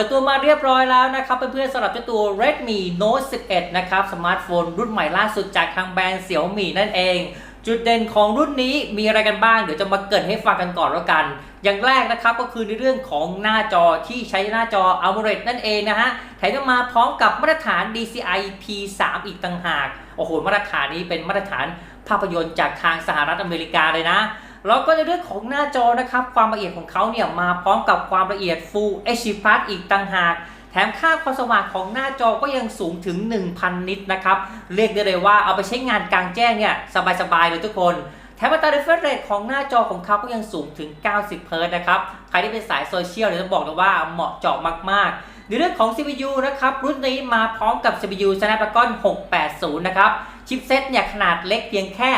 ปิดตัวมาเรียบร้อยแล้วนะครับเพื่อนๆสำหรับเจ้าตัว Redmi Note 11 นะครับ สมาร์ทโฟนรุ่นใหม่ล่าสุดจากทางแบรนด์ Xiaomi นั่นเอง จุดเด่นของรุ่นนี้มีอะไรกันบ้าง เดี๋ยวจะมาเกิดให้ฟังกันก่อนแล้วกัน อย่างแรกนะครับก็คือในเรื่องของหน้าจอที่ใช้หน้าจอ AMOLED นั่นเองนะฮะแถมยังมาพร้อมกับมาตรฐาน DCI P3 อีกต่างหาก โอ้โห มาตรฐานนี้เป็นมาตรฐานภาพยนตร์จากทางสหรัฐอเมริกาเลยนะ แล้วก็ในเรื่องของหน้าจอนะครับ ความละเอียดของเขาเนี่ยมาพร้อมกับความละเอียด Full HD Plus อีกต่างหากแถมค่าความสว่างของหน้าจอก็ยังสูงถึง 1,000 นิตนะครับ เรียกได้เลยว่าเอาไปใช้งานกลางแจ้งเนี่ยสบายๆเลยทุกคนแถมอัตรา refresh rate ของหน้าจอของเขาก็ยังสูงถึง 90เฮิรตซ์นะครับ ใครที่เป็นสายโซเชียลเนี่ยต้องบอกเลยว่าเหมาะเจาะมากๆ ในเรื่องของ CPU นะครับ รุ่นนี้มาพร้อมกับ CPU Snapdragon 680 นะครับ ชิปเซ็ตเนี่ยขนาดเล็กเพียงแค่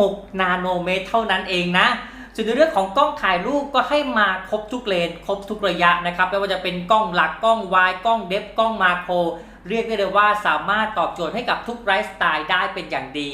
6 นาโนเมตรเท่านั้นเองนะส่วนในเรื่องของกล้องถ่ายรูปก็ให้มาครบทุกเลน ครบทุกระยะนะครับไม่ว่าจะเป็นกล้องหลักกล้องวายกล้องเดฟกล้องมาโคร เรียกได้เลยว่าสามารถตอบโจทย์ให้กับทุกไลฟ์สไตล์ได้เป็นอย่างดี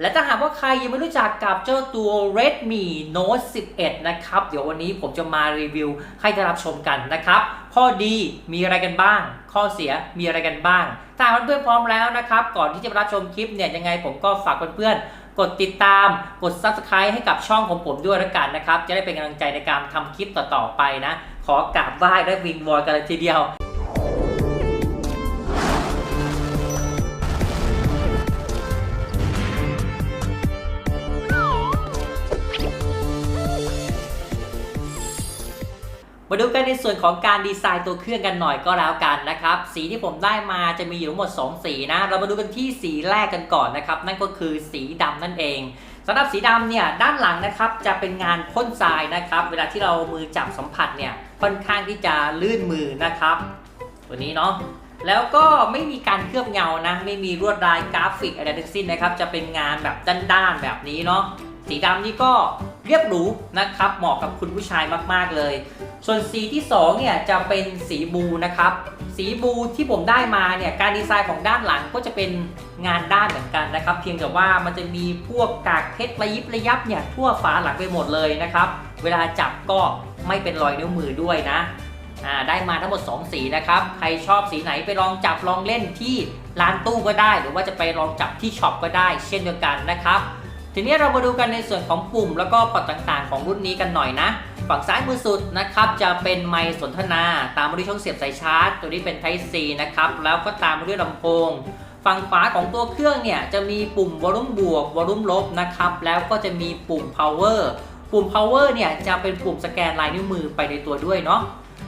และถ้าหากว่าใครยังไม่รู้จักกับเจ้าตัว Redmi Note 11 นะครับ เดี๋ยววันนี้ผมจะมารีวิวให้ได้รับชมกันนะครับ ข้อดีมีอะไรกันบ้าง ข้อเสียมีอะไรกันบ้างถ้าเพื่อนๆพร้อมแล้วนะครับ ก่อนที่จะรับชมคลิปเนี่ยยังไงผมก็ฝากเพื่อนๆ กดติดตาม กด Subscribe ให้กับช่องของผมด้วยละกันนะครับ จะได้เป็นกำลังใจในการทำคลิปต่อๆไปนะ ขอกราบไหว้และวิงวอนกันเลยทีเดียว มาดูกันในส่วนของการดีไซน์ตัวเครื่องกันหน่อยก็แล้วกันนะครับ สีที่ผมได้มาจะมีอยู่ทั้งหมด 2 สีนะ เรามาดูกันที่สีแรกกันก่อนนะครับ นั่นก็คือสีดำนั่นเองสำหรับสีดำเนี่ยด้านหลังนะครับจะเป็นงานพ่นทรายนะครับ เวลาที่เรามือจับสัมผัสเนี่ยค่อนข้างที่จะลื่นมือนะครับ ตัวนี้เนาะแล้วก็ไม่มีการเคลือบเงานะ ไม่มีลวดลายกราฟิกอะไรทั้งสิ้นนะครับ จะเป็นงานแบบด้านๆแบบนี้เนาะสีดำนี่ก็ เรียบหรูนะครับ เหมาะกับคุณผู้ชายมากๆเลย ส่วนสีที่2เนี่ยจะเป็นสีบูนะครับ สีบูที่ผมได้มาเนี่ยการดีไซน์ของด้านหลังก็จะเป็นงานด้านเหมือนกันนะครับ เพียงแต่ว่ามันจะมีพวกกากเพชรระยิบระยับเนี่ยทั่วฝาหลังไปหมดเลยนะครับ เวลาจับก็ไม่เป็นรอยนิ้วมือด้วยนะอ่าได้มาทั้งหมด 2 สีนะครับ ใครชอบสีไหนไปลองจับลองเล่นที่ร้านตู้ก็ได้ หรือว่าจะไปลองจับที่ช็อปก็ได้ เช่นเดียวกันนะครับ ทีนี้เรามาดูกันในส่วนของปุ่มแล้วก็พอร์ตต่างๆ ของรุ่นนี้กันหน่อยนะ ฝั่งซ้ายมือสุดนะครับจะเป็นไมค์สนทนา ตามมาด้วยช่องเสียบสายชาร์จ ตัวนี้เป็น Type C นะครับแล้วก็ตามมาด้วยลำโพงฝั่งขวาของตัวเครื่องเนี่ยจะมีปุ่มวอลุ่มบวกวอลุ่มลบนะครับแล้วก็จะมีปุ่ม power ปุ่ม power เนี่ยจะเป็นปุ่มสแกนลายนิ้วมือไปในตัวด้วยเนาะ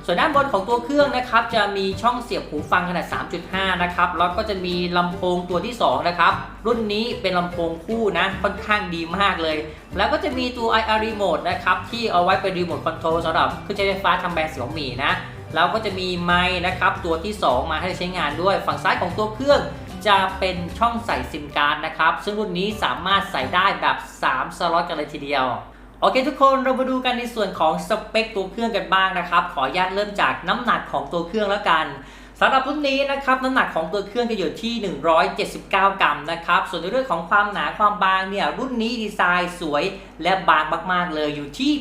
ส่วนด้านบนของตัวเครื่องนะครับจะมีช่องเสียบหูฟังขนาด 3.5 นะครับแล้วก็จะมีลำโพงตัวที่ 2 นะครับ รุ่นนี้เป็นลำโพงคู่นะค่อนข้างดีมากเลย แล้วก็จะมีตัว IR Remote นะครับที่เอาไว้เป็นรีโมทคอนโทรลสำหรับเครื่องใช้ไฟฟ้าทำแบรนด์เสี่ยวมี่นะแล้วก็จะมีไม้นะครับตัวที่ 2 มาให้ใช้งานด้วยฝั่งซ้ายของตัวเครื่องจะเป็นช่องใส่ซิมการ์ดนะครับ ซึ่งรุ่นนี้สามารถใส่ได้แบบ 3 สล็อตกันเลยทีเดียว โอเคทุกคนเรามาดูกันในส่วนของสเปคตัวเครื่องกันบ้างนะครับ ขออนุญาตเริ่มจากน้ำหนักของตัวเครื่องแล้วกันสำหรับรุ่นนี้นะครับน้ำหนักของตัวเครื่องจะอยู่ที่ 179 กรัมนะครับส่วนในเรื่องของความหนาความบางเนี่ยรุ่นนี้ดีไซน์สวยและบางมาก ๆ เลยอยู่ที่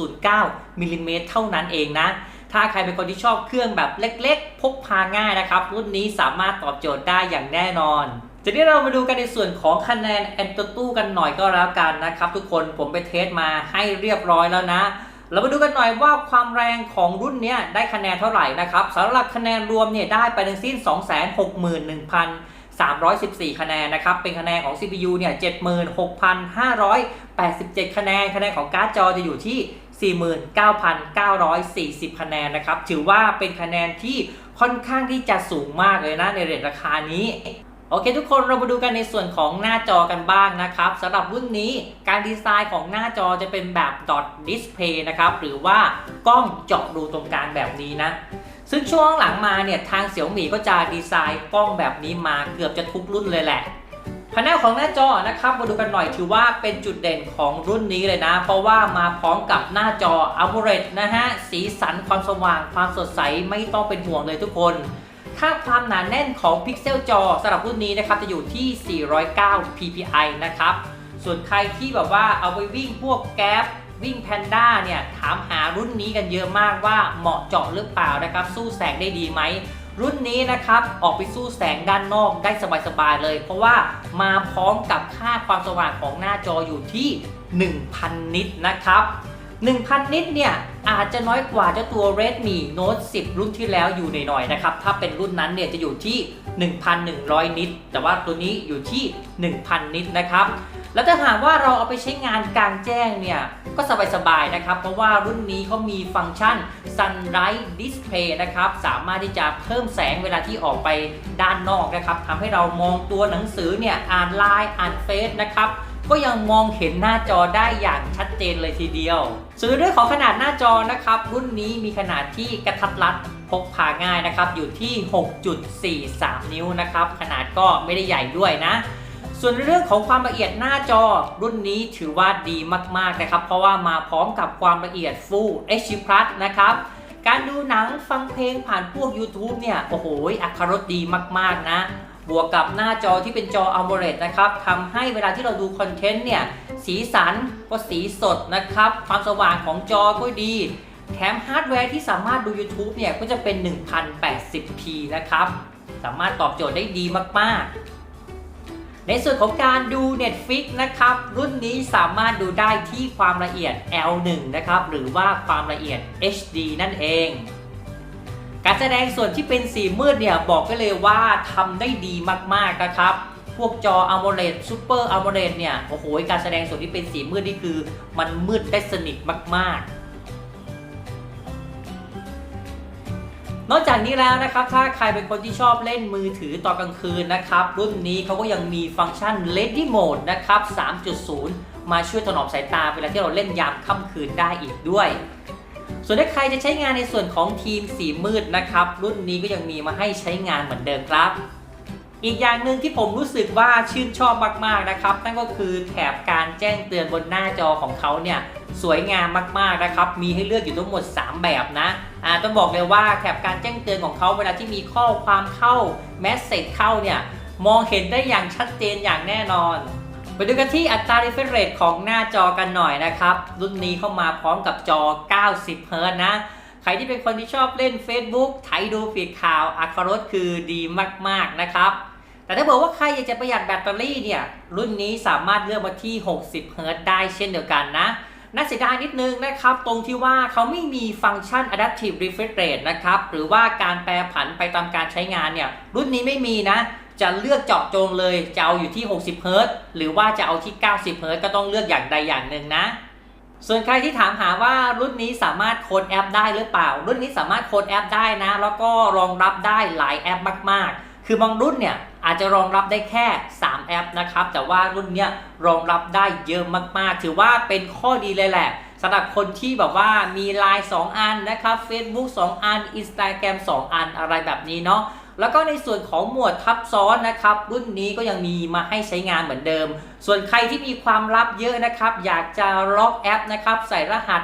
8.09มิลลิเมตรเท่านั้นเองนะ ถ้าใครเป็นคนที่ชอบเครื่องแบบเล็ก ๆ พกพาง่ายนะครับ รุ่นนี้สามารถตอบโจทย์ได้อย่างแน่นอน ทีนี้เรามาดูกันในส่วนของคะแนนแอนตตู้กันหน่อยก็แล้วกันนะครับ ทุกคนผมไปเทสมาให้เรียบร้อยแล้วนะ เรามาดูกันหน่อยว่าความแรงของรุ่นเนี้ยได้คะแนนเท่าไหร่นะครับสำหรับคะแนนรวมเนี่ยได้ไปทั้งสิ้น 261,314 คะแนนนะครับ เป็นคะแนนของ CPU เนี่ย 76,587 คะแนน คะแนนของการ์ดจอจะอยู่ที่ 49,940 คะแนนนะครับ ถือว่าเป็นคะแนนที่ค่อนข้างที่จะสูงมากเลยนะในเรทราคานี้ โอเคทุกคนเรามาดูกันในส่วนของหน้าจอกันบ้างนะครับสำหรับรุ่นนี้การดีไซน์ของหน้าจอจะเป็นแบบ dot display นะครับหรือว่ากล้องเจาะรูตรงกลางแบบนี้นะ ซึ่งช่วงหลังมาเนี่ยทางเสี่ยวหมี่ก็จะดีไซน์กล้องแบบนี้มาเกือบจะทุกรุ่นเลยแหละพาแนลของหน้าจอนะครับมาดูกันหน่อยถือว่าเป็นจุดเด่นของรุ่นนี้เลยนะ เพราะว่ามาพร้อมกับหน้าจอ AMOLED นะฮะสีสันความสว่างความสดใสไม่ต้องเป็นห่วงเลยทุกคน ค่าความหนาแน่นของพิกเซลจอสำหรับรุ่นนี้นะครับจะอยู่ที่ 409 ppi นะครับ ส่วนใครที่แบบว่าเอาไปวิ่งพวกแก๊ปวิ่งแพนด้าเนี่ยถามหารุ่นนี้กันเยอะมากว่าเหมาะเจาะหรือเปล่านะครับ สู้แสงได้ดีไหม รุ่นนี้นะครับ ออกไปสู้แสงด้านนอกได้สบายๆเลย เพราะว่ามาพร้อมกับค่าความสว่างของหน้าจออยู่ที่ 1,000 นิตนะครับ 1,000 นิตเนี่ย อาจจะน้อยกว่าเจ้าตัว Redmi Note 10 รุ่นที่แล้วอยู่หน่อยๆนะครับ ถ้าเป็นรุ่นนั้นเนี่ยจะอยู่ที่ 1,100 นิตแต่ว่าตัวนี้อยู่ที่ 1,000 นิตนะครับ แล้วถ้าหากว่าเราเอาไปใช้งานกลางแจ้งเนี่ย ก็สบายๆนะครับ เพราะว่ารุ่นนี้เขามีฟังก์ชัน Sunlight Display นะครับ สามารถที่จะเพิ่มแสงเวลาที่ออกไปด้านนอกนะครับทำให้เรามองตัวหนังสือเนี่ย อ่านไลน์ อ่านเฟซนะครับ ก็ยังมองเห็นหน้าจอได้อย่างชัดเจนเลยทีเดียวส่วนเรื่องของขนาดหน้าจอนะครับรุ่นนี้มีขนาดที่กระทัดรัดพกพาง่ายนะครับอยู่ที่ 6.43 นิ้วนะครับขนาดก็ไม่ได้ใหญ่ด้วยนะ ส่วนเรื่องของความละเอียดหน้าจอรุ่นนี้ถือว่าดีมากๆนะครับ เพราะว่ามาพร้อมกับความละเอียด Full HD Plus นะครับการดูหนังฟังเพลงผ่านพวก YouTube เนี่ย โอ้โหอัครสดีมาก ๆ นะ บวกกับหน้าจอที่เป็นจอ AMOLED นะครับทำให้เวลาที่เราดูคอนเทนต์เนี่ย สีสันก็สีสดนะครับ ความสว่างของจอก็ดี แถมฮาร์ดแวร์ที่สามารถดู YouTube เนี่ย ก็จะเป็น 1080p นะครับ สามารถตอบโจทย์ได้ดีมาก ๆ ในส่วนของการดู Netflix นะครับ รุ่นนี้สามารถดูได้ที่ความละเอียด L1 นะครับ หรือว่าความละเอียด HD นั่นเอง การแสดงส่วนที่เป็นสีมืดเนี่ยบอกได้เลยว่าทำได้ดีมากๆนะครับ พวกจอ AMOLED Super AMOLED เนี่ยโอ้โหการแสดงส่วนที่เป็นสีมืดนี่คือ มันมืดได้สนิทมากๆนอกจากนี้แล้วนะครับ ถ้าใครเป็นคนที่ชอบเล่นมือถือตอนกลางคืนนะครับ รุ่นนี้เขาก็ยังมีฟังก์ชัน Ready Mode นะครับ 3.0 มาช่วยถนอมสายตาเวลาที่เราเล่นยามค่ำคืนได้อีกด้วย ส่วนถ้าใครจะใช้งานในส่วนของทีมสีมืดนะครับ รุ่นนี้ก็ยังมีมาให้ใช้งานเหมือนเดิมครับ อีกอย่างหนึ่งที่ผมรู้สึกว่าชื่นชอบมากๆนะครับ นั่นก็คือแถบการแจ้งเตือนบนหน้าจอของเขาเนี่ยสวยงามมากๆนะครับ มีให้เลือกอยู่ทั้งหมด 3 แบบนะอ่าต้องบอกเลยว่าแถบการแจ้งเตือนของเขาเวลาที่มีข้อความเข้าแมสเซจเข้าเนี่ยมองเห็นได้อย่างชัดเจนอย่างแน่นอน ไปดูกันที่อัตรา refresh rate ของหน้าจอกันหน่อยนะครับ รุ่นนี้เข้ามาพร้อมกับจอ 90เฮิรต์นะ ใครที่เป็นคนที่ชอบเล่น Facebook ไถดูฟีดข่าวอัครสคือดีมากๆนะครับ แต่ถ้าบอกว่าใครอยากจะประหยัดแบตเตอรี่เนี่ย รุ่นนี้สามารถเลือกมาที่ 60เฮิรต์ได้เช่นเดียวกันนะน่าเสียดายนิดนึงนะครับ ตรงที่ว่าเขาไม่มีฟังก์ชัน adaptive refresh rate นะครับ หรือว่าการแปรผันไปตามการใช้งานเนี่ย รุ่นนี้ไม่มีนะ จะเลือกเจาะจงเลยจะเอาอยู่ที่ 60เฮิรตซ์หรือว่าจะเอาที่ 90เฮิรตซ์ก็ต้องเลือกอย่างใดอย่างหนึ่งนะ ส่วนใครที่ถามหาว่ารุ่นนี้สามารถโค้ดแอปได้หรือเปล่า รุ่นนี้สามารถโค้ดแอปได้นะ แล้วก็รองรับได้หลายแอปมาก ๆ คือบางรุ่นเนี่ยอาจจะรองรับได้แค่ 3 แอปนะครับ แต่ว่ารุ่นเนี้ยรองรับได้เยอะมาก ๆ ถือว่าเป็นข้อดีเลยแหละสำหรับคนที่แบบว่ามี Line 2 อันนะครับ Facebook 2 อัน Instagram 2 อันอะไรแบบนี้เนาะ แล้วก็ในส่วนของหมวดทับซ้อนนะครับ รุ่นนี้ก็ยังมีมาให้ใช้งานเหมือนเดิม ส่วนใครที่มีความลับเยอะนะครับ อยากจะล็อกแอปนะครับใส่รหัส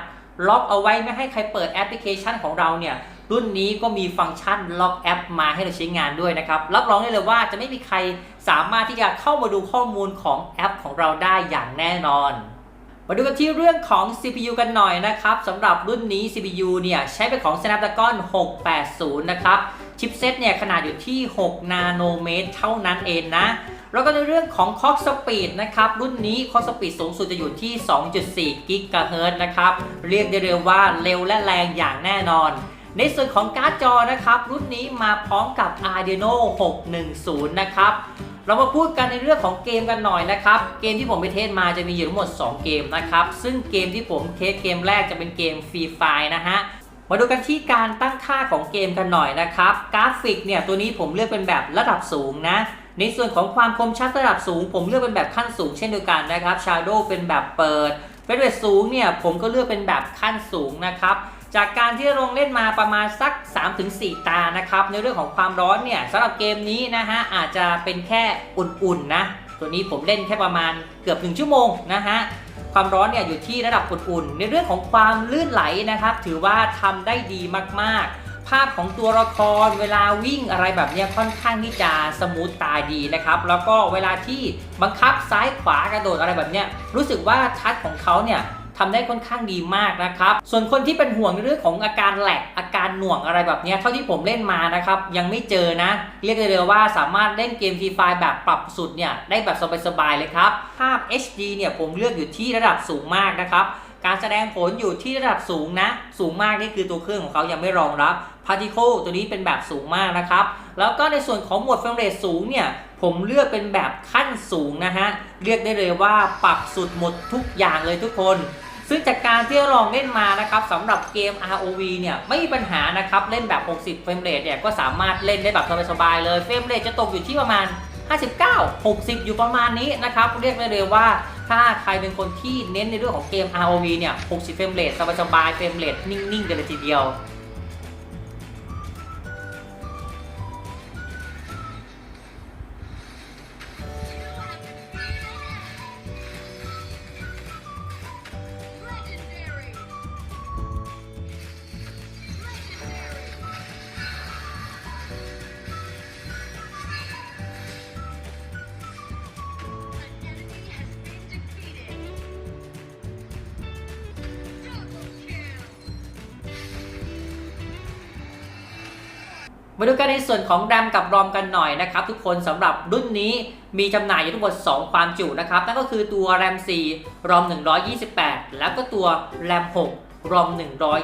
ล็อกเอาไว้ไม่ให้ใครเปิดแอปพลิเคชันของเราเนี่ยรุ่นนี้ก็มีฟังก์ชันล็อกแอปมาให้เราใช้งานด้วยนะครับ รับรองได้เลยว่าจะไม่มีใครสามารถที่จะเข้ามาดูข้อมูลของแอปของเราได้อย่างแน่นอน มาดูกันที่เรื่องของ CPU กันหน่อยนะครับสำหรับรุ่นนี้ CPU เนี่ยใช้เป็นของ Snapdragon 680 นะครับ ชิปเซตเนี่ยขนาดอยู่ที่ 6 นาโนเมตร เท่านั้นเองนะ แล้วก็ในเรื่องของ Clock Speed นะครับ รุ่นนี้ Clock Speed สูงสุดจะอยู่ที่ 2.4 GHz นะครับ เรียกได้เร็วว่าเร็วและแรงอย่างแน่นอน ในส่วนของการ์ดจอนะครับ รุ่นนี้มาพร้อมกับ Adreno 610 นะครับเรามาพูดกันในเรื่องของเกมกันหน่อยนะครับ เกมที่ผมไปเทสมาจะมีอยู่ทั้งหมด 2 เกมนะครับ ซึ่งเกมที่ผมเทสเกมแรกจะเป็นเกมฟรีไฟนะฮะ มาดูกันที่การตั้งค่าของเกมกันหน่อยนะครับ กราฟิกเนี่ยตัวนี้ผมเลือกเป็นแบบระดับสูงนะในส่วนของความคมชัดระดับสูง ผมเลือกเป็นแบบขั้นสูงเช่นเดียวกันนะครับ Shadow เป็นแบบเปิดเฟร a เ e สูงเนี่ยผมก็เลือกเป็นแบบขั้นสูงนะครับ จากการที่ลงเล่นมาประมาณสัก 3-4 ตานะครับ ในเรื่องของความร้อนเนี่ยสำหรับเกมนี้นะฮะอาจจะเป็นแค่อุ่นๆนะ ตัวนี้ผมเล่นแค่ประมาณเกือบ 1 ชั่วโมงนะฮะ ความร้อนเนี่ยอยู่ที่ระดับอุ่นๆ ในเรื่องของความลื่นไหลนะครับ ถือว่าทำได้ดีมากๆ ภาพของตัวละครเวลาวิ่งอะไรแบบเนี้ยค่อนข้างที่จะสมูทตาดีนะครับ แล้วก็เวลาที่บังคับซ้ายขวากระโดดอะไรแบบเนี้ยรู้สึกว่าทัชของเขาเนี่ย ทำได้ค่อนข้างดีมากนะครับ ส่วนคนที่เป็นห่วงเรื่องของอาการแหลกอาการหน่วงอะไรแบบนี้เท่าที่ผมเล่นมานะครับ ยังไม่เจอนะ เรียกได้เลยว่าสามารถเล่นเกมฟรีไฟแบบปรับสุดเนี่ยได้แบบสบายๆเลยครับ ภาพ HD เนี่ยผมเลือกอยู่ที่ระดับสูงมากนะครับการแสดงผลอยู่ที่ระดับสูงนะ สูงมากนี่คือตัวเครื่องของเขายังไม่รองรับ Particle ตัวนี้เป็นแบบสูงมากนะครับ แล้วก็ในส่วนของโหมดเฟรมเรทสูงเนี่ย ผมเลือกเป็นแบบขั้นสูงนะฮะ เรียกได้เลยว่าปรับสุดหมดทุกอย่างเลยทุกคน ซึ่งจากการที่ลองเล่นมานะครับสำหรับเกม ROV เนี่ยไม่มีปัญหานะครับเล่นแบบ 60 เฟรมเรทเนี่ยก็สามารถเล่นได้แบบสบายๆเลยเฟรมเรทจะตกอยู่ที่ประมาณ 59 60 อยู่ประมาณนี้นะครับเรียกได้เลยว่าถ้าใครเป็นคนที่เน้นในเรื่องของเกม ROV เนี่ย 60 เฟรมเรทสบายๆเฟรมเรทนิ่งๆกันเลยทีเดียว มาดูกันในส่วนของ RAM กับ ROM กันหน่อยนะครับทุกคนสำหรับรุ่นนี้มีจำหน่ายอยู่ทั้งหมด 2 ความจุนะครับ นั่นก็คือตัว RAM 4 ROM 128 แล้วก็ตัว RAM 6 ROM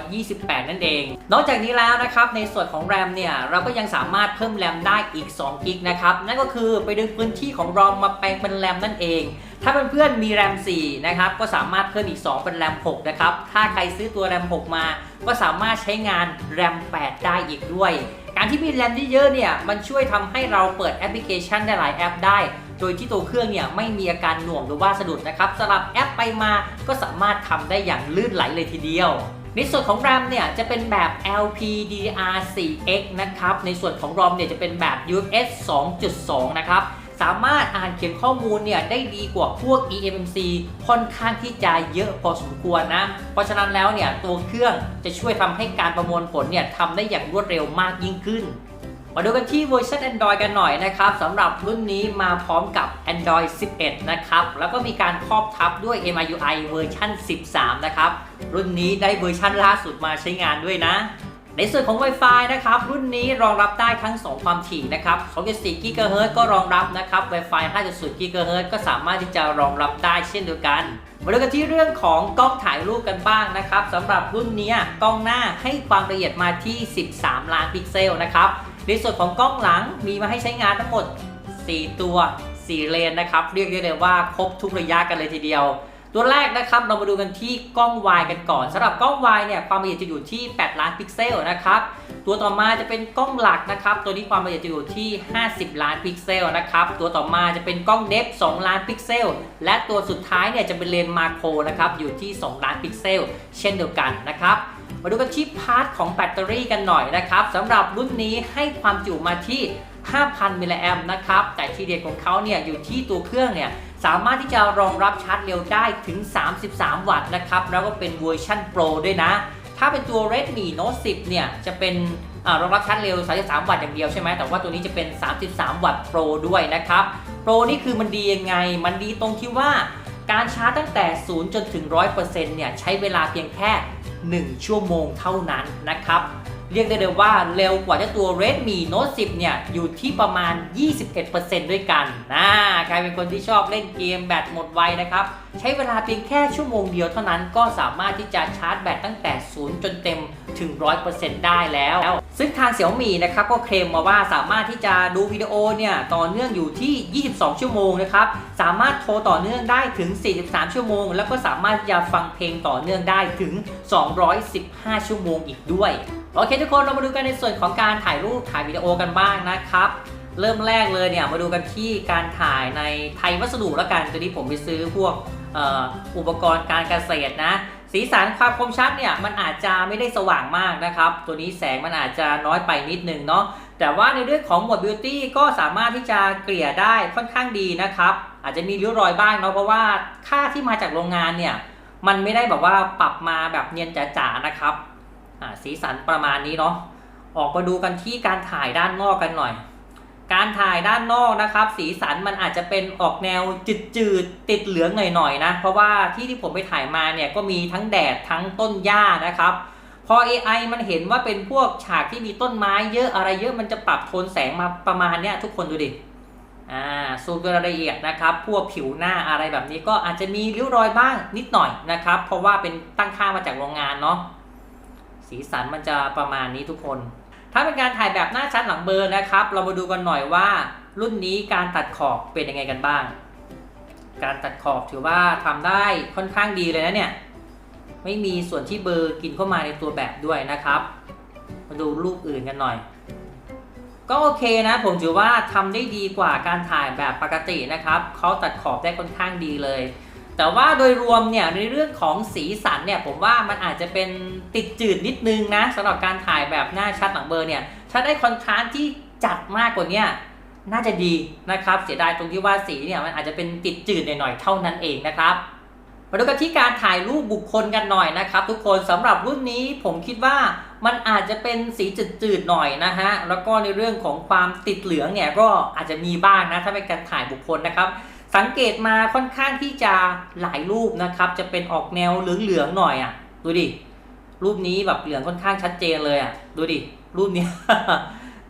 128 นั่นเอง นอกจากนี้แล้วนะครับในส่วนของ RAM เนี่ยเราก็ยังสามารถเพิ่ม RAM ได้อีก2กิกนะครับนั่นก็คือไปดึงพื้นที่ของ ROM มาแปลงเป็น RAM นั่นเองถ้าเพื่อนๆมี RAM 4นะครับก็สามารถเพิ่มอีก 2 เป็น RAM 6นะครับถ้าใครซื้อตัว RAM 6มา ก็สามารถใช้งาน RAM 8ได้อีกด้วย การที่มีแรมที่เยอะเนี่ยมันช่วยทำให้เราเปิดแอปพลิเคชันได้หลายแอปได้ โดยที่ตัวเครื่องเนี่ยไม่มีอาการหน่วงหรือว่าสะดุดนะครับสลับแอปไปมาก็สามารถทำได้อย่างลื่นไหลเลยทีเดียวในส่วนของ RAM เนี่ยจะเป็นแบบ LPDDR4X นะครับ ในส่วนของ ROM เนี่ยจะเป็นแบบ UFS 2.2 นะครับ สามารถอ่านเขียนข้อมูลเนี่ยได้ดีกว่าพวก eMMC ค่อนข้างที่จะเยอะพอสมควรนะ เพราะฉะนั้นแล้วเนี่ยตัวเครื่องจะช่วยทำให้การประมวลผลเนี่ยทำได้อย่างรวดเร็วมากยิ่งขึ้น มาดูกันที่เวอร์ชัน Android กันหน่อยนะครับสำหรับรุ่นนี้มาพร้อมกับ Android 11 นะครับ แล้วก็มีการครอบทับด้วย MIUI เวอร์ชัน13 นะครับ รุ่นนี้ได้เวอร์ชันล่าสุดมาใช้งานด้วยนะ ในส่วนของ Wi-Fi นะครับ รุ่นนี้รองรับได้ทั้ง 2 ความถี่นะครับ2.4 GHz ก็รองรับนะครับ Wi-Fi 5.0 GHz ก็สามารถที่จะรองรับได้เช่นเดียวกันมาดูกันที่เรื่องของกล้องถ่ายรูปกันบ้างนะครับสำหรับรุ่นนี้กล้องหน้าให้ความละเอียดมาที่ 13 ล้านพิกเซลนะครับในส่วนของกล้องหลังมีมาให้ใช้งานทั้งหมด 4 ตัว 4 เลนนะครับ เรียกได้เลยว่าครบทุกระยะกันเลยทีเดียว ตัวแรกนะครับเรามาดูกันที่กล้อง Y กันก่อนสำหรับกล้อง Y เนี่ยความละเอียดจะอยู่ที่ 8 ล้านพิกเซลนะครับตัวต่อมาจะเป็นกล้องหลักนะครับตัวนี้ความละเอียดจะอยู่ที่ 50 ล้านพิกเซลนะครับตัวต่อมาจะเป็นกล้องเดฟ2ล้านพิกเซล และตัวสุดท้ายเนี่ยจะเป็นเลนส์มาโครนะครับอยู่ที่ 2 ล้านพิกเซล เช่นเดียวกันนะครับมาดูกันที่พาร์ทของแบตเตอรี่กันหน่อยนะครับสำหรับรุ่นนี้ให้ความจุมาที่ 5,000 มิลลิแอมป์นะครับแต่ทีเด็ดของเขาเนี่ยอยู่ที่ตัวเครื่องเนี่ย สามารถที่จะรองรับชาร์จเร็วได้ถึง 33 วัตต์นะครับ แล้วก็เป็นเวอร์ชันโปรด้วยนะ ถ้าเป็นตัว Redmi Note 10 เนี่ย จะเป็นอรองรับชาร์จเร็ว 33 วัตต์อย่างเดียวใช่ไหม แต่ว่าตัวนี้จะเป็น 33 วัตต์โปรด้วยนะครับโปรนี่คือมันดียังไง มันดีตรงที่ว่าการชาร์จตั้งแต่ 0 จนถึง 100%เนี่ย ใช้เวลาเพียงแค่ 1 ชั่วโมงเท่านั้นนะครับ เรียกได้เลยว่าเร็วกว่าเจ้าตัว Redmi Note 10 เนี่ย อยู่ที่ประมาณ 21%ด้วยกันนะใครเป็นคนที่ชอบเล่นเกมแบตหมดไวนะครับใช้เวลาเพียงแค่ชั่วโมงเดียวเท่านั้นก็สามารถที่จะชาร์จแบตตั้งแต่0จนเต็มถึง 100%ได้แล้ว ซึ่งทางเสี่ยมี่นะครับก็เคลมมาว่าสามารถที่จะดูวิดีโอเนี่ยต่อเนื่องอยู่ที่ 22 ชั่วโมงนะครับสามารถโทรต่อเนื่องได้ถึง 43 ชั่วโมง แล้วก็สามารถที่จะฟังเพลงต่อเนื่องได้ถึง 215 ชั่วโมงอีกด้วยโอเคทุกคนเรามาดูกันในส่วนของการถ่ายรูปถ่ายวิดีโอกันบ้างนะครับเริ่มแรกเลยเนี่ยมาดูกันที่การถ่ายในไทยวัสดุแล้วกันตัวนี้ผมไปซื้อพวก อุปกรณ์การเกษตรนะ สีสันความคมชัดเนี่ยมันอาจจะไม่ได้สว่างมากนะครับ ตัวนี้แสงมันอาจจะน้อยไปนิดนึงเนาะแต่ว่าในเรื่องของหมวดบิวตี้ก็สามารถที่จะเกลี่ยได้ค่อนข้างดีนะครับ อาจจะมีริ้วรอยบ้างเนาะเพราะว่าค่าที่มาจากโรงงานเนี่ยมันไม่ได้แบบว่าปรับมาแบบเนียนจ๋าๆนะครับสีสันประมาณนี้เนาะออกมาดูกันที่การถ่ายด้านนอกกันหน่อย การถ่ายด้านนอกนะครับ สีสันมันอาจจะเป็นออกแนวจืดๆติดเหลืองหน่อยๆนะ เพราะว่าที่ที่ผมไปถ่ายมาเนี่ยก็มีทั้งแดดทั้งต้นหญ้านะครับ พอ AI มันเห็นว่าเป็นพวกฉากที่มีต้นไม้เยอะอะไรเยอะมันจะปรับโทนแสงมาประมาณเนี้ยทุกคนดูดิอ่าซูมดูรายละเอียดนะครับ พวกผิวหน้าอะไรแบบนี้ก็อาจจะมีริ้วรอยบ้างนิดหน่อยนะครับ เพราะว่าเป็นตั้งค่ามาจากโรงงานเนาะสีสันมันจะประมาณนี้ทุกคน ถ้าเป็นการถ่ายแบบหน้าชัดหลังเบอร์นะครับ เรามาดูกันหน่อยว่า รุ่นนี้การตัดขอบเป็นยังไงกันบ้าง การตัดขอบถือว่าทำได้ค่อนข้างดีเลยนะเนี่ยไม่มีส่วนที่เบอร์กินเข้ามาในตัวแบบด้วยนะครับ มาดูรูปอื่นกันหน่อย ก็โอเคนะ ผมถือว่าทำได้ดีกว่าการถ่ายแบบปกตินะครับเขาตัดขอบได้ค่อนข้างดีเลย แต่ว่าโดยรวมเนี่ยในเรื่องของสีสันเนี่ยผมว่ามันอาจจะเป็นติดจืดนิดนึงนะสำหรับการถ่ายแบบหน้าชัดหลังเบอร์เนี่ยถ้าได้คอนทราสต์ที่จัดมากกว่านี้น่าจะดีนะครับ เสียดายตรงที่ว่าสีเนี่ยมันอาจจะเป็นติดจืดหน่อยๆเท่านั้นเองนะครับมาดูกันที่การถ่ายรูปบุคคลกันหน่อยนะครับ ทุกคนสำหรับรุ่นนี้ผมคิดว่ามันอาจจะเป็นสีจืดๆหน่อยนะฮะแล้วก็ในเรื่องของความติดเหลืองเนี่ยก็อาจจะมีบ้างนะถ้าเป็นการถ่ายบุคคลนะครับ สังเกตมาค่อนข้างที่จะหลายรูปนะครับ จะเป็นออกแนวเหลืองๆหน่อยอะ ดูดิ รูปนี้แบบเหลืองค่อนข้างชัดเจนเลยอะ ดูดิ รูปนี้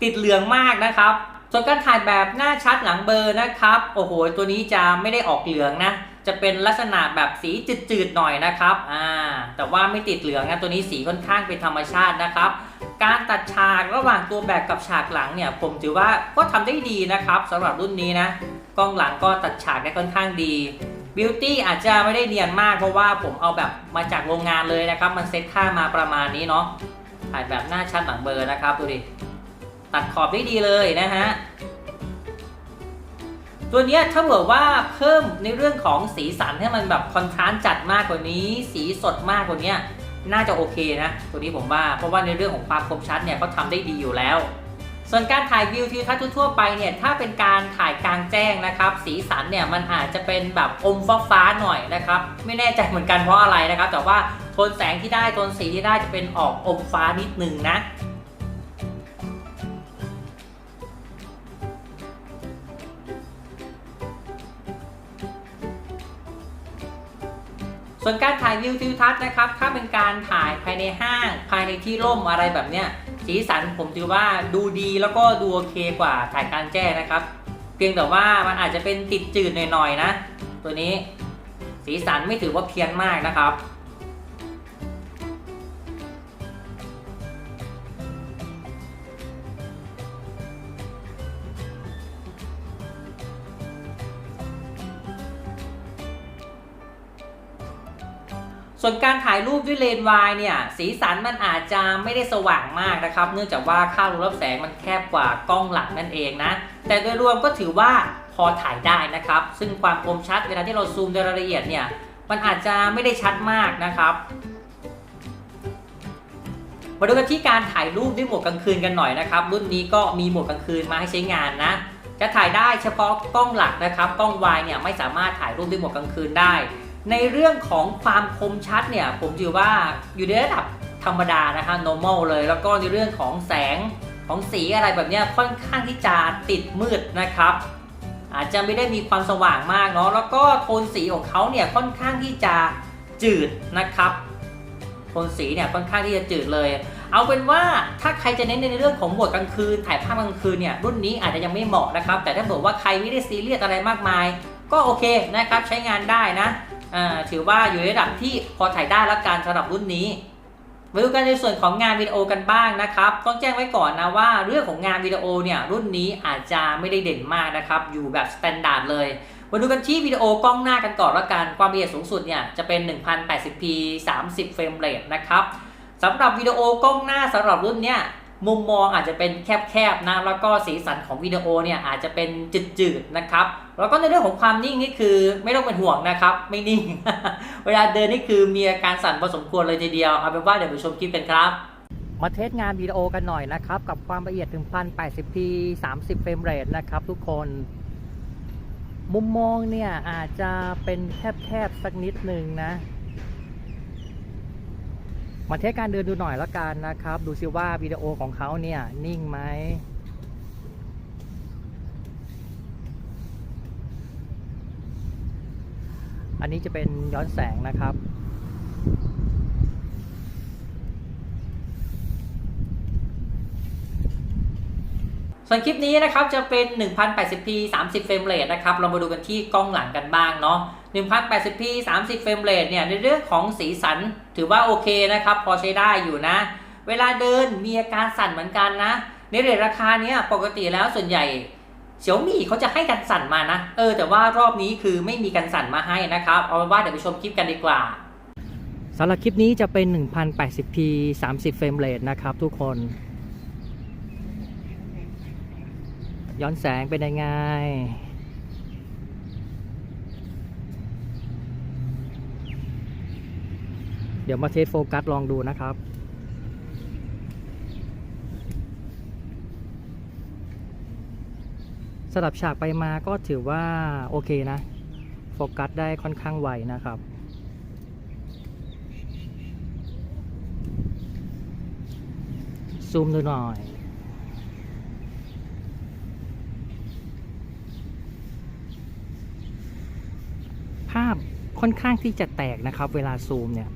ติดเหลืองมากนะครับ ส่วนการถ่ายแบบหน้าชัดหลังเบอร์นะครับ โอ้โห ตัวนี้จะไม่ได้ออกเหลืองนะ จะเป็นลักษณะแบบสีจืดๆหน่อยนะครับ อ่า แต่ว่าไม่ติดเหลืองนะ ตัวนี้สีค่อนข้างเป็นธรรมชาตินะครับการตัดฉากระหว่างตัวแบบกับฉากหลังเนี่ย ผมถือว่าก็ทำได้ดีนะครับสำหรับรุ่นนี้นะ กล้องหลังก็ตัดฉากได้ค่อนข้างดีบิวตี้อาจจะไม่ได้เนียนมากเพราะว่าผมเอาแบบมาจากโรงงานเลยนะครับ มันเซ็ตค่ามาประมาณนี้เนาะถ่ายแบบหน้าชัดหลังเบอร์นะครับดูดิตัดขอบได้ดีเลยนะฮะตัวนี้ถ้าเกิดว่าเพิ่มในเรื่องของสีสันให้มันแบบคอนทราสต์จัดมากกว่านี้ สีสดมากกว่านี้น่าจะโอเคนะ ตัวนี้ผมว่าเพราะว่าในเรื่องของความคมชัดเนี่ยเขาทำได้ดีอยู่แล้ว ส่วนการถ่ายวิวทิวทัศน์ทั่วไปเนี่ยถ้าเป็นการถ่ายกลางแจ้งนะครับ สีสันเนี่ยมันอาจจะเป็นแบบอมฟ้าฟ้าๆหน่อยนะครับ ไม่แน่ใจเหมือนกันเพราะอะไรนะครับ แต่ว่าโทนแสงที่ได้โทนสีที่ได้จะเป็นออกอมฟ้านิดนึงนะส่วนการถ่ายวิวทิวทัศน์นะครับ ถ้าเป็นการถ่ายภายในห้าง ภายในที่ร่มอะไรแบบเนี้ย สีสันผมถือว่าดูดีแล้วก็ดูโอเคกว่าถ่ายกลางแจ้งนะครับ เพียงแต่ว่ามันอาจจะเป็นติดจืดหน่อยๆนะ ตัวนี้สีสันไม่ถือว่าเพี้ยนมากนะครับ ส่วนการถ่ายรูปด้วยเลนส์วายเนี่ยสีสันมันอาจจะไม่ได้สว่างมากนะครับ เนื่องจากว่าค่ารูรับแสงมันแคบกว่ากล้องหลักนั่นเองนะ แต่โดยรวมก็ถือว่าพอถ่ายได้นะครับ ซึ่งความคมชัดเวลาที่เราซูมในรายละเอียดเนี่ยมันอาจจะไม่ได้ชัดมากนะครับมาดูกันที่การถ่ายรูปด้วยโหมดกลางคืนกันหน่อยนะครับ รุ่นนี้ก็มีโหมดกลางคืนมาให้ใช้งานนะ จะถ่ายได้เฉพาะกล้องหลักนะครับ กล้องวายเนี่ยไม่สามารถถ่ายรูปด้วยโหมดกลางคืนได้ ในเรื่องของความคมชัดเนี่ย ผมถือว่าอยู่ในระดับธรรมดานะคะ normal เลย แล้วก็ในเรื่องของแสงของสีอะไรแบบนี้ค่อนข้างที่จะติดมืดนะครับ อาจจะไม่ได้มีความสว่างมากเนาะแล้วก็โทนสีของเขาเนี่ยค่อนข้างที่จะจืดนะครับ โทนสีเนี่ยค่อนข้างที่จะจืดเลย เอาเป็นว่าถ้าใครจะเน้นในเรื่องของโหมดกลางคืนถ่ายภาพกลางคืนเนี่ยรุ่นนี้อาจจะยังไม่เหมาะนะครับ แต่ถ้าบอกว่าใครไม่ได้ซีเรียสอะไรมากมาย ก็โอเคนะครับใช้งานได้นะ ถือว่าอยู่ในระดับที่พอถ่ายได้แล้วกันสำหรับรุ่นนี้มาดูกันในส่วนของงานวิดีโอกันบ้างนะครับ ต้องแจ้งไว้ก่อนนะว่าเรื่องของงานวิดีโอเนี่ยรุ่นนี้อาจจะไม่ได้เด่นมากนะครับ อยู่แบบสแตนดาร์ดเลย มาดูกันที่วิดีโอกล้องหน้ากันก่อนละกัน ความละเอียดสูงสุดเนี่ยจะเป็น 1080p 30เฟรมเรทนะครับสำหรับวิดีโอกล้องหน้าสำหรับรุ่นเนี้ย มุมมองอาจจะเป็นแคบๆนะแล้วก็สีสันของวิดีโอเนี่ยอาจจะเป็นจืดๆนะครับ แล้วก็ในเรื่องของความนิ่งนี่คือไม่ต้องเป็นห่วงนะครับ ไม่นิ่ง เวลาเดินนี่คือมีอาการสั่นพอสมควรเลยทีเดียวเอาเป็นว่าเดี๋ยวไปชมคลิปกันครับ มาเทสงานวิดีโอกันหน่อยนะครับ กับความละเอียดถึง 1080p 30 เฟรมเรทนะครับทุกคน มุมมองเนี่ยอาจจะเป็นแคบๆสักนิดหนึ่งนะ มาเทสการเดินดูหน่อยละกันนะครับ ดูซิว่าวิดีโอของเขาเนี่ยนิ่งไหมอันนี้จะเป็นย้อนแสงนะครับ ส่วนคลิปนี้นะครับจะเป็น 1080p 30เฟรมเรทนะครับ เรามาดูกันที่กล้องหลังกันบ้างเนาะ 1080p 30 เฟรมเรทเนี่ยในเรื่องของสีสันถือว่าโอเคนะครับ พอใช้ได้อยู่นะ เวลาเดินมีอาการสั่นเหมือนกันนะ ในเรทราคาเนี้ยปกติแล้วส่วนใหญ่เสี่ยวมี่เขาจะให้กันสั่นมานะ เออ แต่ว่ารอบนี้คือไม่มีกันสั่นมาให้นะครับ เอาเป็นว่าเดี๋ยวไปชมคลิปกันดีกว่าสำหรับคลิปนี้จะเป็น 1080p 30 เฟรมเรทนะครับทุกคน ย้อนแสงเป็นยังไง เดี๋ยวมาเทสโฟกัสลองดูนะครับ สลับฉากไปมาก็ถือว่าโอเคนะ โฟกัสได้ค่อนข้างไวนะครับซูมดูหน่อยภาพค่อนข้างที่จะแตกนะครับ เวลาซูมเนี่ย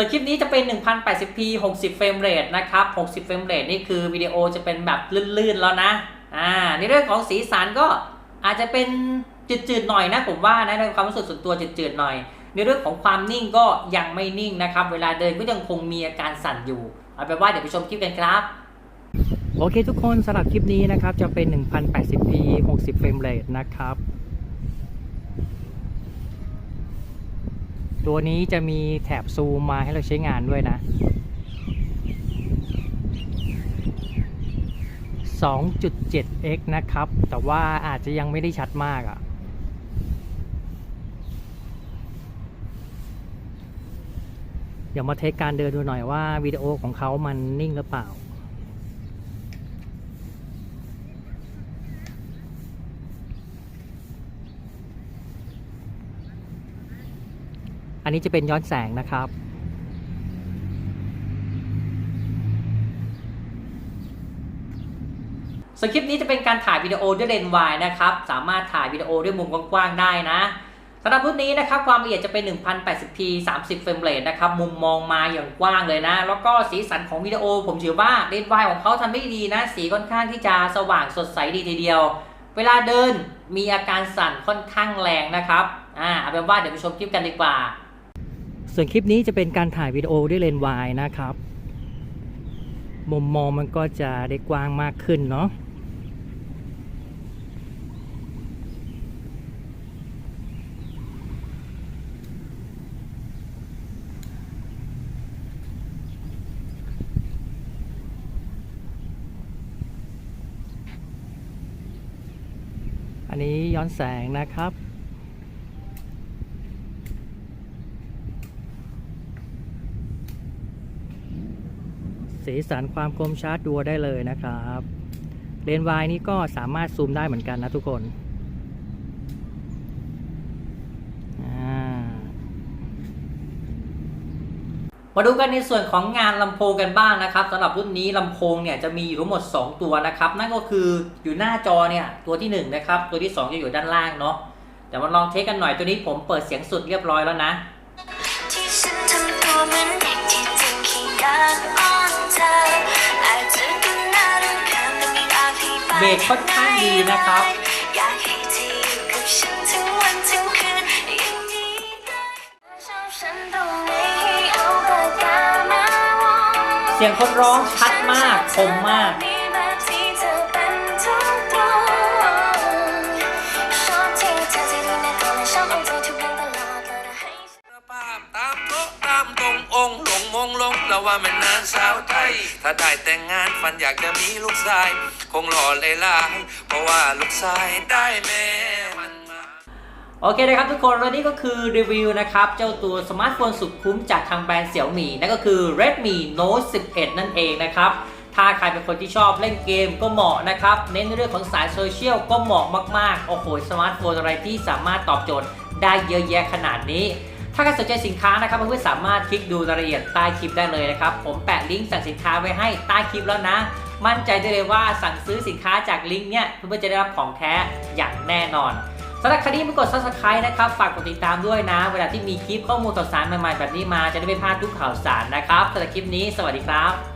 แต่คลิปนี้จะเป็น 1080p 60 เฟรมเรทนะครับ 60 เฟรมเรทนี่คือวิดีโอจะเป็นแบบลื่นๆแล้วนะ อ่า ในเรื่องของสีสันก็อาจจะเป็นจืดๆหน่อยนะผมว่านะในความรู้สึกส่วนตัวจืดๆหน่อย ในเรื่องของความนิ่งก็ยังไม่นิ่งนะครับ เวลาเดินก็ยังคงมีอาการสั่นอยู่ เอาเป็นว่าเดี๋ยวไปชมคลิปกันครับโอเคทุกคนสำหรับคลิปนี้นะครับ จะเป็น 1080p 60 เฟรมเรทนะครับ ตัวนี้จะมีแถบซูมมาให้เราใช้งานด้วยนะ 2.7x นะครับ แต่ว่าอาจจะยังไม่ได้ชัดมากอะ่ะเดี๋ยวมาเทสการเดินดูหน่อยว่าวิดีโอของเขามันนิ่งหรือเปล่า อั นนี้จะเป็นย้อนแสงนะครับ สคริปต์นี้จะเป็นการถ่ายวิดีโอด้วยเลนส์วายนะครับ สามารถถ่ายวิดีโอด้วยมุมกว้างๆได้นะสำหรับรุ่นนี้นะครับความละเอียดจะเป็น 1080p 30เฟรมเรทนะครับ มุมมองมาอย่างกว้างเลยนะ แล้วก็สีสันของวิดีโอ ผมถือว่าเลนส์วายของเขาทำได้ดีนะ สีค่อนข้างที่จะสว่างสดใสดีทีเดียว เวลาเดินมีอาการสั่นค่อนข้างแรงนะครับ อ่าเอาเป็นว่าเดี๋ยวไปชมคลิปกันดีกว่า ส่วนคลิปนี้จะเป็นการถ่ายวิดีโอด้วยเลนส์วายนะครับ มุมมองมันก็จะได้กว้างมากขึ้นเนาะอันนี้ย้อนแสงนะครับ สีสันความคมชัดดูได้เลยนะครับ เลนส์วายนี้ก็สามารถซูมได้เหมือนกันนะทุกคนมาดูกันในส่วนของงานลำโพงกันบ้างนะครับสำหรับรุ่นนี้ลำโพงเนี่ยจะมีอยู่ทั้งหมด 2 ตัวนะครับ นั่นก็คืออยู่หน้าจอเนี่ยตัวที่ 1 นะครับ ตัวที่ 2 จะอยู่ด้านล่างเนาะแต่มาลองเทสกันหน่อยตัวนี้ผมเปิดเสียงสุดเรียบร้อยแล้วนะที่ฉัน เบรกค่อนข้างดีนะครับเธออยู่กับฉันทั้งวันทั้งคืนอย่างนี้ได้ชอบฉันตรงนี้ให้เอาปากกามาวงเสียงคนร้องชัดมาก คมมาก ว่าม่นานสาวไทย ถ้าได้แต่งงานฝันอยากจะมีลูกชาย คงหล่อเลยลายเพราะว่าลูกชายได้แม่มันโอเคนะครับทุกคนและนี่ก็คือรีวิวนะครับ เจ้าตัวสมาร์ทโฟนสุดคุ้มจากทางแบรนด์เสี่ยวหมี่นั่นก็คือ Redmi Note 11 นั่นเองนะครับ ถ้าใครเป็นคนที่ชอบเล่นเกมก็เหมาะนะครับ เน้นเรื่องของสายโซเชียลก็เหมาะมากๆ โอ้โห สมาร์ทโฟนอะไรที่สามารถตอบโจทย์ได้เยอะแยะขนาดนี้ ถ้าใครสนใจสินค้านะครับเพื่อนๆสามารถคลิกดูรายละเอียดใต้คลิปได้เลยนะครับ ผมแปะลิงก์สั่งสินค้าไว้ให้ใต้คลิปแล้วนะ มั่นใจได้เลยว่าสั่งซื้อสินค้าจากลิงก์เนี่ยเพื่อนๆจะได้รับของแท้อย่างแน่นอนสำหรับใครที่ไม่กด subscribe นะครับ ฝากกดติดตามด้วยนะ เวลาที่มีคลิปข้อมูลข่าวสารใหม่ๆแบบนี้มาจะได้ไม่พลาดทุกข่าวสารนะครับสำหรับคลิปนี้ สวัสดีครับ